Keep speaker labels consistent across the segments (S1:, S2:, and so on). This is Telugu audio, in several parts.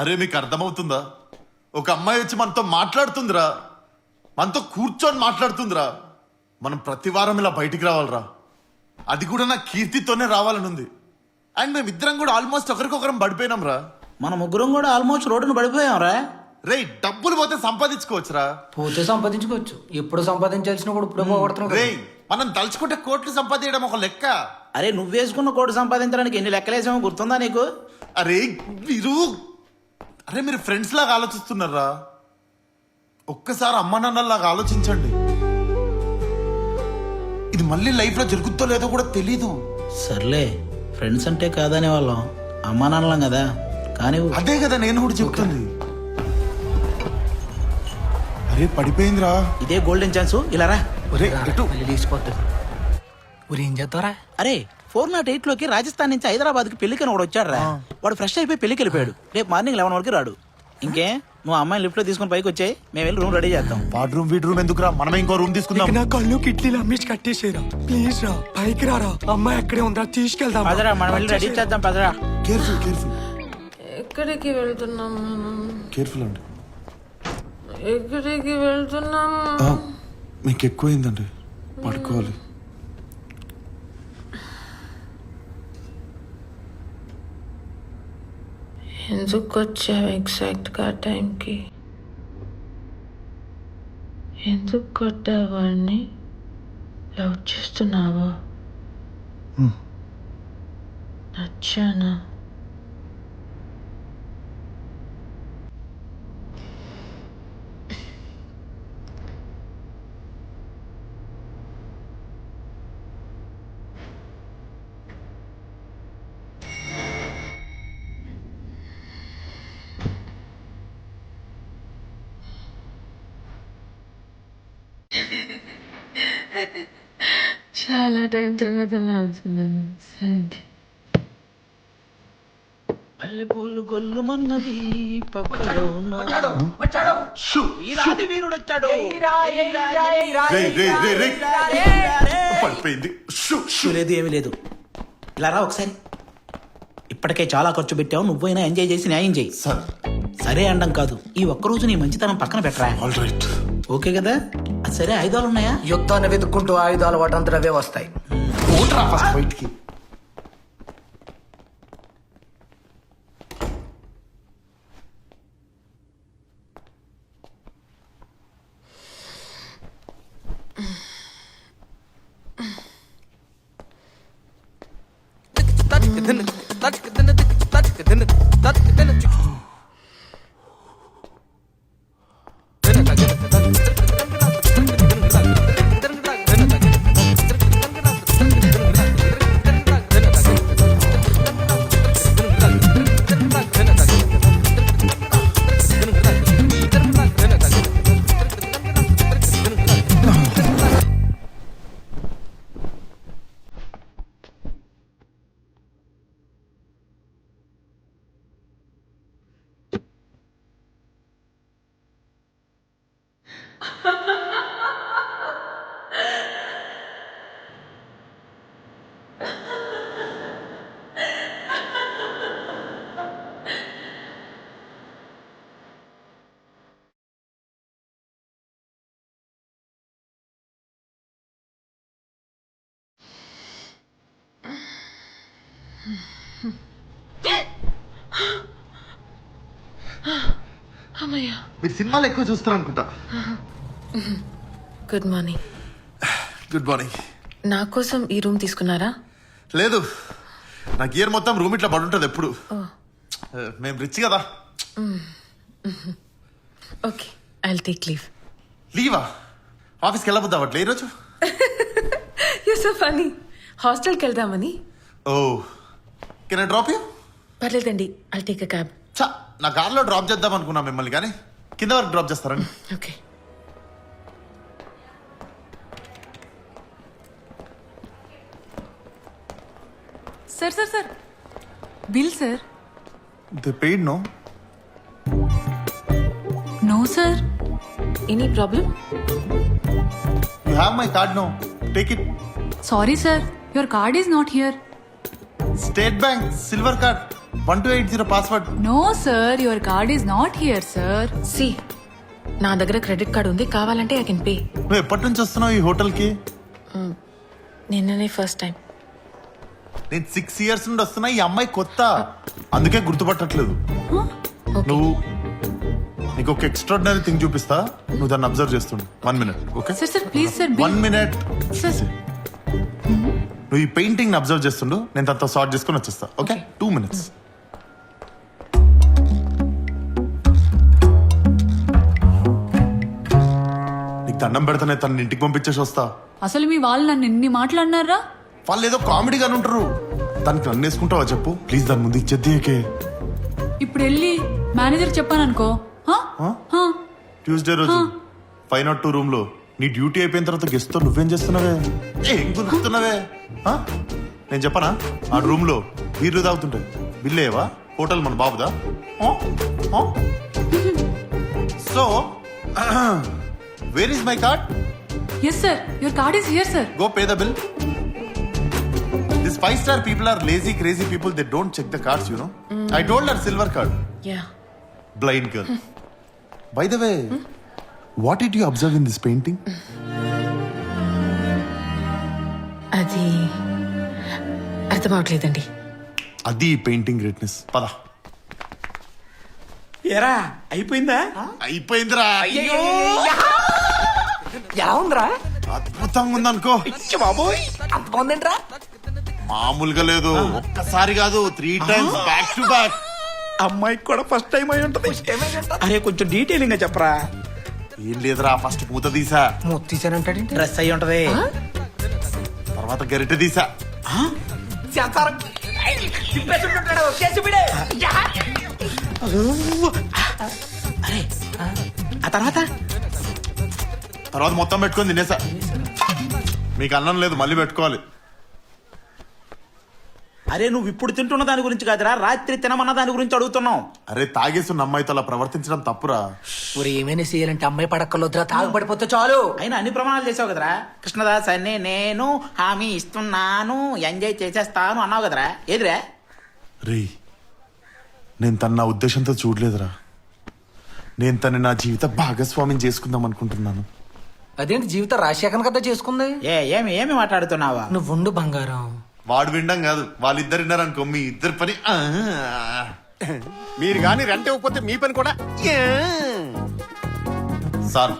S1: అరే మీకు అర్థమవుతుందా? ఒక అమ్మాయి వచ్చి మనతో మాట్లాడుతుందిరా. మనతో కూర్చొని మాట్లాడుతుందిరా. మనం ప్రతి వారం ఇలా బయటికి రావాలిరా. అది కూడా నా కీర్తితోనే రావాలని ఉంది అండ్ మేమిద్దరం కూడా ఆల్మోస్ట్ ఒకరికొకరం పడిపోయినాం రా
S2: మన ముగ్గురం కూడా ఆల్మోస్ట్ రోడ్డును పడిపోయాం రా
S1: రే డబ్బులు పోతే సంపాదించుకోవచ్చురా.
S3: పోతే సంపాదించుకోవచ్చు. ఎప్పుడు సంపాదించాల్సిన కూడా ఇప్పుడు పోగొడుతున్నావు
S1: రే. మనం తలుచుకుంటే కోట్లు సంపాదించడం ఒక లెక్క.
S2: అరే నువ్వు వేసుకున్న కోటి సంపాదించడానికి ఎన్ని లెక్కలేసామో గుర్తుందా నీకు?
S1: అరే మీరు అరే మీరు ఫ్రెండ్స్ లాగా ఆలోచిస్తున్నారా? ఒక్కసారి అమ్మ నాన్నలాగా ఆలోచించండి. ఇది మళ్ళీ లైఫ్లో జరుగుతుందో లేదో కూడా తెలీదు.
S2: సర్లే ఫ్రెండ్స్ అంటే కాదనే వాళ్ళం. అమ్మా నాన్నలం కదా. కానీ
S1: అదే కదా నేను కూడా చెప్తుంది. అరే పడిపోయిందిరా.
S2: ఇదే గోల్డెన్ ఛాన్స్ ఇలా రా.
S1: ఒరే
S3: లేచిపోతుంది. ఊరు ఏం చేస్తారా
S2: అరే ఫోర్ నాట్ ఎయిట్లోకి రాజస్థాన్ నుంచి హైదరాబాద్కి పెళ్ళికి ఒకడు వచ్చాడు రా వాడు ఫ్రెష్ అయిపోయి పెళ్ళికి వెళ్ళిపోయాడు. రేపు మార్నింగ్ లెవెన్ వరకు రాడు. ఇంకే నువ్వు అమ్మాయిని లిఫ్ట్లో తీసుకొని పైకి వచ్చాయి మేము వెళ్ళి రూమ్ రెడీ చేద్దాం.
S1: వాడ్ రూమ్ వీడ్ రూమ్ ఎందుకురా? మనమే ఇంకో రూమ్ తీసుకుందాం.
S4: నా కళ్ళు కిట్లీలు అమ్మేసి కట్టేసేరా ప్లీజ్ రా పైకి రారా. అమ్మాయి అక్కడే ఉందా తీసుకెళ్దాం
S2: పదరా మనం వెళ్ళి రెడీ చేద్దాం పదరా.
S1: కేర్ఫుల్ కేర్ఫుల్
S5: ఎక్కడికి వెళ్తున్నాం మనం?
S1: కేర్ఫుల్ అండి.
S5: ఎక్కడికి వెళ్తున్నాం?
S1: మీకు ఎక్కువైందండి పడుకోవాలి.
S5: ఎందుకు వచ్చావు ఎగ్జాక్ట్గా టైంకి ఎందుకు కొట్టావు వాడిని లవ్ చేస్తున్నావా? నచ్చానా? చాలా టైం తర్వాత నవ్వుతున్నాను సరే.
S2: పల్లెపూలు గొల్లుమన్నది పక్కలో వీరుడు వచ్చాడు
S1: పడిపోయింది. షూ
S2: లేదు ఏమీ లేదు. ఇలా రా ఒకసారి. ఇప్పటికే చాలా ఖర్చు పెట్టావు. నువ్వైనా ఎంజాయ్ చేసి న్యాయం చేయి.
S1: సార్.
S2: సరే అండం కాదు. ఈ ఒక్కరోజు నీ మంచితనం పక్కన పెట్టరా? ఓకే కదా? సరే ఐదాలు ఉన్నాయా
S3: యుద్ధాన్ని వెతుక్కుంటూ ఆయుధాలు వాటంతట అవే వస్తాయి
S1: ఫస్ట్ బయటికి
S5: అమ్మయ్య
S1: మీరు సినిమాలు ఎక్కువ చూస్తారు అనుకుంటా
S5: గుడ్ మార్నింగ్
S1: గుడ్ మార్నింగ్
S5: నా కోసం ఈ రూమ్ తీసుకున్నారా?
S1: లేదు. నా గియర్ మొత్తం రూమ్ ఇట్లా పడి ఉంటుంది ఎప్పుడు మేము రిచ్ కదా.
S5: ఓకే ఐ టేక్ లీవ్
S1: లీవా ఆఫీస్కి వెళ్ళబోద్దా అట్లా ఈరోజు?
S5: యూ సో ఫనీ హాస్టల్కి వెళ్దామని.
S1: Oh. Can I drop you
S5: పర్లేదండి ఐ టేక్ అ క్యాబ్
S1: చా నా కార్లో డ్రాప్ చేద్దాం అనుకున్నా మిమ్మల్ని కానీ. కింద వరకు డ్రాప్ చేస్తారండి.
S5: Okay.
S6: Sir sir sir bill sir
S1: they paid no
S6: no sir
S5: any problem
S1: you have my card no take it
S6: sorry sir your card is not here
S1: State Bank silver card one two eight zero password
S6: no sir your card is not here sir
S5: C నా దగ్గర క్రెడిట్ కార్డ్ ఉంది. కావాలంటే ఐ కెన్ పే
S1: నువ్వు ఎప్పటి నుంచి వస్తున్నావు ఈ హోటల్కి?
S5: నిన్ననే ఫస్ట్ టైం
S1: నేను సిక్స్ ఇయర్స్ నుండి వస్తున్నా ఈ అమ్మాయి కొత్త. అందుకే గుర్తుపట్టట్లేదు. నువ్వు నీకు ఒక ఎక్స్ట్రాడినరీ థింగ్ చూపిస్తా నువ్వు దాన్ని అబ్జర్వ్ చేస్తుండు. One minute okay
S6: sir sir please sir
S1: one minute
S6: sir
S1: నువ్వు ఈ పెయింటింగ్ అబ్జర్వ్ చేస్తుండు నేను తనతో సార్ట్ చేసుకొని వచ్చేస్తా ఓకే టూ మినిట్స్ నీకు దండం పెడతానే తన ఇంటికి పంపించేసి వస్తా.
S6: అసలు మీ వాళ్ళు నన్ను ఎన్ని మాట్లాడినారా
S1: వాళ్ళు ఏదో కామెడీగానే ఉంటారు దానికి నన్ను వేసుకుంటావా చెప్పు? ప్లీజ్ దాని ముందు ఇచ్చేద్దికే
S6: ఇప్పుడు వెళ్ళి మేనేజర్ చెప్పాను అనుకో
S1: ట్యూస్డే రోజు. ఫైవ్ నాట్ టూ రూమ్లో నీ డ్యూటీ అయిపోయిన తర్వాత గెస్ట్తో నువ్వేం చేస్తున్నావే? ఏం గుర్తున్నావే నేను చెప్పనా? ఆ రూమ్లో బీర్లు తాగుతుంటాయి. బిల్లేవా హోటల్ మన బాబుదా? So where is my card
S6: yes sir your card is here sir
S1: go pay the bill this five star people are lazy crazy people they don't check the cards you know I don't our silver card
S5: yeah
S1: blind girl. By the way, what did you observe in this painting?
S5: అది అర్థం అవట్లేదండి.
S1: అది పెయింటింగ్ గ్రేట్నెస్ పద.
S2: ఏరా అయిపోయిందా?
S1: అయిపోయిందిరా.
S3: ఎలా ఉందిరా?
S1: అద్భుతంగా ఉందనుకో.
S2: బాబోయ్!
S3: అంత బాగుందేంట్రా?
S1: మామూలుగా లేదు. ఒక్కసారి కాదు three times back to back
S2: అమ్మాయికి కూడా ఫస్ట్ టైం అయి ఉంటది. అరే కొంచెం డీటెయిలింగ్గా చెప్పరా?
S1: ఏం లేదురా ఫస్ట్ పూత తీసా.
S3: మూత తీసానంటాడేంటి
S2: డ్రెస్ అయి ఉంటది.
S1: తర్వాత గరిటె తీసా.
S2: అరే ఆ తర్వాత?
S1: తర్వాత మొత్తం పెట్టుకొని తినేసా. మీకు అన్నం లేదు మళ్ళీ పెట్టుకోవాలి.
S2: అరే నువ్వు ఇప్పుడు తింటున్న దాని గురించి కాదురా. రాత్రి తినమన్న దాని గురించి అడుగుతున్నావు.
S1: అరే తాగేస్తున్న అమ్మాయితో అలా ప్రవర్తించడం తప్పురా.
S3: ఊరు ఏమైనా చేయాలంటే అమ్మాయి పడక్కర్లొద్దురా తాగుపడిపోతే చాలు.
S2: అయినా అన్ని ప్రమాణాలు చేసావు కదరా. కృష్ణదాస్ అని నేను హామీ ఇస్తున్నాను ఎంజాయ్ చేసేస్తాను అన్నావు కదరా. ఏదిరా?
S1: రే నేను తన నా ఉద్దేశంతో చూడలేదురా. నేను తన నా జీవిత భాగస్వామ్యం చేసుకుందాం అనుకుంటున్నాను.
S3: అదేంటి జీవితం రాజశేఖర్ కదా చేసుకుంది?
S2: ఏ ఏమి ఏమి మాట్లాడుతున్నావా?
S3: నువ్వు ఉండు బంగారం.
S1: వాడు వినడం కాదు. వాళ్ళిద్దరు విన్నారనుకో మీ ఇద్దరు పని ఆ.
S7: మీరు గాని రెంట్ ఇవ్వకపోతే మీ పని కూడా.
S1: సార్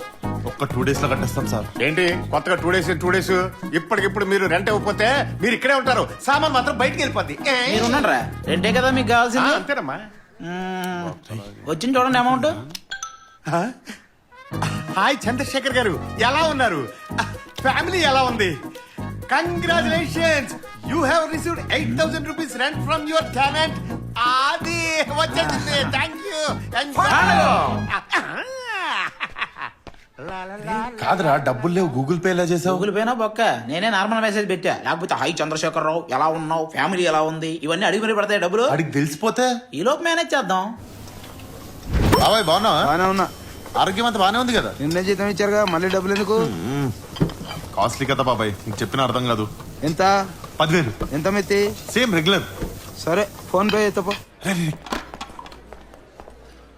S1: ఒక్క టూ డేస్లో కట్టేస్తాం సార్.
S7: ఏంటి? కొత్తగా టూ డేస్ టూ డేస్ ఇప్పటికిప్పుడు మీరు రెంట్ ఇవ్వకపోతే మీరు ఇక్కడే ఉంటారు. సామాన్ మాత్రం బయటికి వెళ్ళిపోద్ది. ఏ.
S2: మీరు ఉన్నారా రెండే కదా మీకు
S7: ఆ,
S2: కావాల్సింది
S7: అంతేనమ్మా.
S2: మ్మ్. వచ్చింది చూడండి అమౌంట్
S7: హాయ్ చంద్రశేఖర్ గారు ఎలా ఉన్నారు? ఫ్యామిలీ ఎలా ఉంది? Congratulations you have received eight thousand rupees rent from your talent అది వచ్చేసింది థ్యాంక్ యూ
S1: కాదురా డబ్బులు లేవు. గూగుల్ పే ఎలా చేసావు?
S2: గూగుల్ పేనా బొక్క. నేనే నార్మల్ మెసేజ్ పెట్టా. లేకపోతే హై చంద్రశేఖర్ రావు ఎలా ఉన్నావు? ఫ్యామిలీ ఎలా ఉంది? ఇవన్నీ అడిగి మరి పడతాయి డబ్బులు.
S1: వాడికి తెలిసిపోతే?
S2: ఈ లోపు మేనేజ్ చేద్దాం.
S1: బాబాయ్ బాగున్నా
S8: బానే ఉన్నా.
S1: ఆరోగ్యం అంతా బానే ఉంది కదా?
S8: నిన్న జీతం ఇచ్చారుగా మళ్ళీ డబ్బులు ఎందుకు?
S1: కాస్ట్లీ కదా బాబాయ్ నీకు చెప్పిన అర్థం కాదు.
S8: ఎంత?
S1: పదివేలు.
S8: ఎంత మెత్తి
S1: సేమ్ రెగ్యులర్.
S8: సరే ఫోన్ పే చేస్తా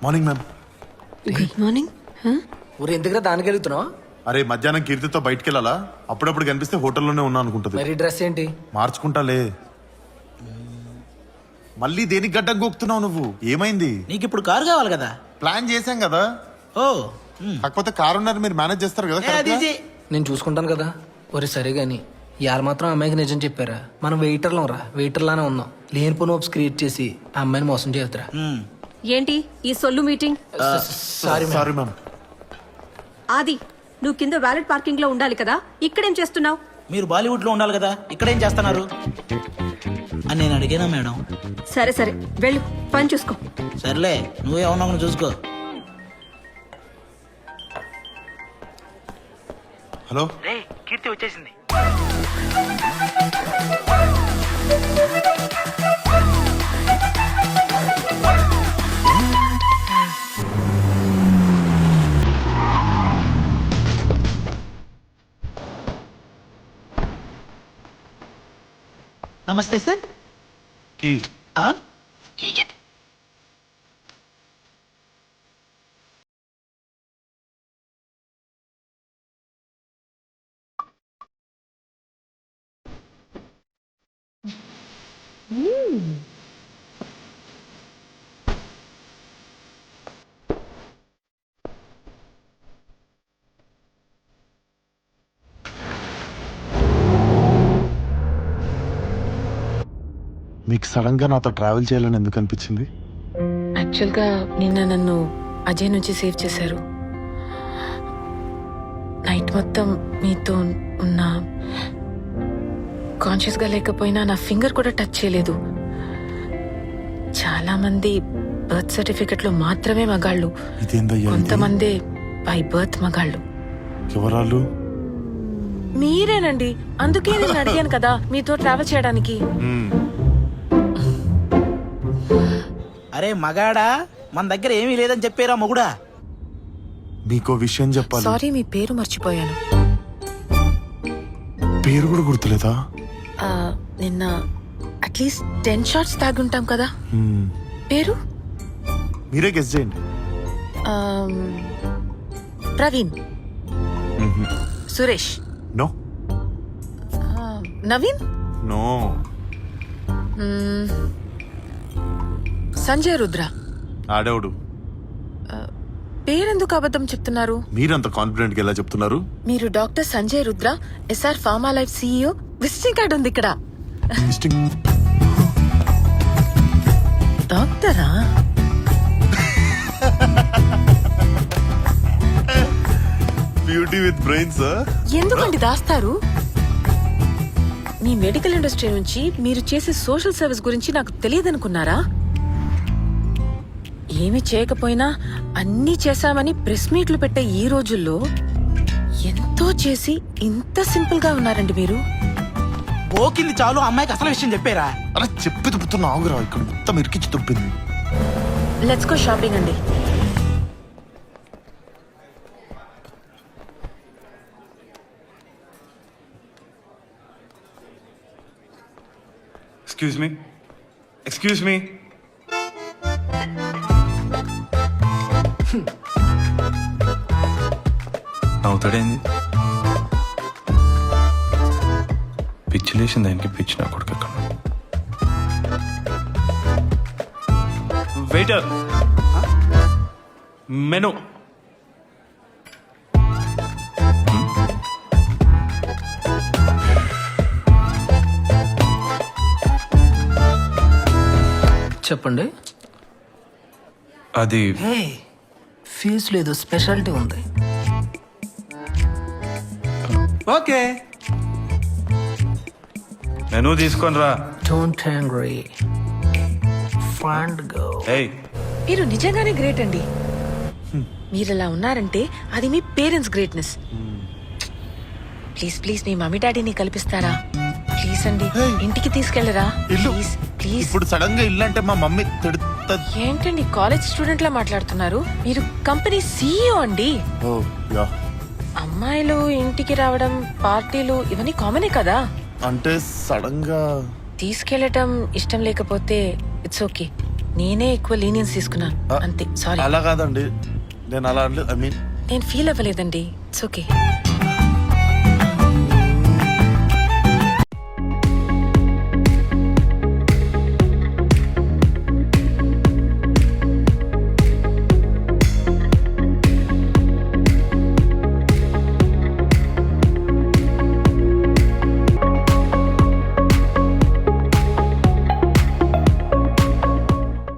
S1: మార్నింగ్ మ్యామ్.
S5: గుడ్ మార్నింగ్
S3: ఊరు ఎందుకురా దానికి వెళ్తున్నావు?
S1: అరే మధ్యాహ్నం కీర్తితో బయటికి వెళ్ళాలా? అప్పుడప్పుడు కనిపిస్తే హోటల్లోనే ఉన్నా అనుకుంటది.
S3: మరి డ్రెస్ ఏంటి?
S1: మార్చుకుంటాలే. మళ్ళీ దేనికి గడ్డం గోక్తున్నావు నువ్వు? ఏమైంది?
S2: నీకు ఇప్పుడు కారు కావాలి కదా?
S1: ప్లాన్ చేశాం కదా.
S2: ఓ
S1: కాకపోతే కారు ఉన్నారు మీరు మేనేజ్ చేస్తారు కదా
S3: నేను చూసుకుంటాను కదా. ఒరే సరే గాని ఇవాళ మాత్రం అమ్మాయికి నిజం చెప్పారా? మనం వెయిటర్లం రా. వెయిటర్లానే ఉన్నాం. లేనిపోని హోప్స్ క్రియేట్ చేసి ఆ అమ్మాయిని మోసం చేద్దరా
S2: మ్మ్.
S9: ఏంటి? ఈ సొల్లు మీటింగ్?
S3: Sorry
S1: sorry ma'am.
S9: ఆది నువ్వు కింద వ్యాలెట్ పార్కింగ్లో ఉండాలి కదా? ఇక్కడేం చేస్తున్నావు?
S2: మీరు బాలీవుడ్లో ఉండాలి కదా? ఇక్కడ ఏం చేస్తున్నారు? అని నేను అడిగానా మేడం?
S9: సరే సరే. వెళ్ళు. పని చూసుకో.
S2: సర్లే నువ్వే ఉన్నావు చూసుకో.
S1: హలో?
S2: కీర్తి వచ్చేసింది. నమస్తే సార్.
S1: మీకు సడన్గా నాతో ట్రావెల్ చేయాలని ఎందుకు అనిపించింది?
S5: యాక్చువల్గా నిన్న నన్ను అజయ్ నుంచి సేవ్ చేశారు. నైట్ మొత్తం మీతో ఉన్న కాన్షియస్గా లేకపోయినా నా ఫింగర్ కూడా టచ్ చేయలేదు. చాలా మంది బర్త్ సర్టిఫికెట్లో మాత్రమే మగాళ్ళు.
S1: ఇదేందయ్యా?
S5: కొంతమంది బై బర్త్ మగాళ్ళు.
S1: ఎవరాలు
S5: మీరేనండి. అందుకే నేను అడిగాను కదా మీతో ట్రావెల్ చేయడానికి.
S2: అరే మగాడా మన దగ్గర ఏమీ లేదని చెప్పారా మొగుడా?
S1: మీకో విషయం చెప్పాలి.
S5: సారీ మీ పేరు మర్చిపోయాను.
S1: పేరు కూడా గుర్తులేదా?
S5: ఆ, నిన్న అట్లీస్ట్ టెన్ షార్ట్స్ తాగుంటాం కదా.
S1: మ్మ్.
S5: పేరు?
S1: మీరే గెస్ చేయండి.
S5: ఆమ్, ప్రవీణ్. సురేష్.
S1: నో
S5: ఆ, నవీన్?
S1: నో
S5: మ్మ్, సంజయ్ రుద్ర.
S1: ఆడేవుడు?
S5: పేరెందుకు అబద్ధం చెప్తున్నారు?
S1: మీరంత కాన్ఫిడెంట్గా ఎలా చెప్తున్నారు?
S5: మీరు doctor Sanjay Rudra S R pharma life CEO visiting card ఉంది ఇక్కడ. డాక్టరా?
S1: బ్యూటీ విత్ బ్రెయిన్స్
S5: ఎందుకండి దాస్తారు? మీ మెడికల్ ఇండస్ట్రీ నుంచి మీరు చేసే సోషల్ సర్వీస్ గురించి నాకు తెలియదనుకున్నారా? ఏమి చేయకపోయినా అన్నీ చేశామని ప్రెస్ మీట్లు పెట్టే ఈ రోజుల్లో ఎంతో చేసి ఇంత సింపుల్గా ఉన్నారండి మీరు.
S2: ఓకింది చాలు అమ్మాయికి అసలు విషయం చెప్పారా
S1: అలా చెప్పి దుబ్బుతున్న ఆగురా ఇక్కడ మొత్తం ఇరికించి దుబ్బింది
S5: లెట్స్ గో షాపింగ్ అండి
S10: Excuse me. Excuse me. నవ్వుతాడేంది పిచ్చి లేచింది దానికి పిచ్చి నా కొడుకు అక్కడ. వెయిటర్. మెను.
S3: చెప్పండి.
S10: అది
S3: ఫీజు లేదు స్పెషాలిటీ ఉంది.
S10: ఓకే. మెను తీసుకొని రా.
S3: డోంట్ హ్యాంగ్రీ ఫండ్ గో
S10: ఏయ్.
S5: మీరు నిజంగానే గ్రేట్ అండి. మీరు ఇలా ఉన్నారంటే అది మీ పేరెంట్స్ గ్రేట్నెస్ ప్లీజ్ ప్లీజ్ మీ మమ్మీ డాడీని కల్పిస్తారా? ప్లీజ్ అండి ఇంటికి తీసుకెళ్ళరా
S1: ఇల్లు.
S5: ప్లీజ్ ప్లీజ్
S1: ఇప్పుడు సడన్గా ఇల్లు అంటే మా మమ్మీ తిడుతుంది
S5: ఏంటండి కాలేజ్ స్టూడెంట్ లా మాట్లాడుతున్నారు? మీరు కంపెనీ సీఈఓ అండి. అమ్మాయిలు ఇంటికి రావడం పార్టీలు ఇవన్నీ కామనే కదా?
S1: అంటే సడన్గా
S5: తీసుకెళ్ళటం ఇష్టం లేకపోతే ఇట్స్ ఓకే. నేనే ఎక్కువ లీనియన్స్ తీసుకున్నాను. అంతే. సారీ.
S1: అలా కాదండి. నేను అలా ఐ మీన్
S5: నేను ఫీల్ అవ్వలేదండి. It's okay.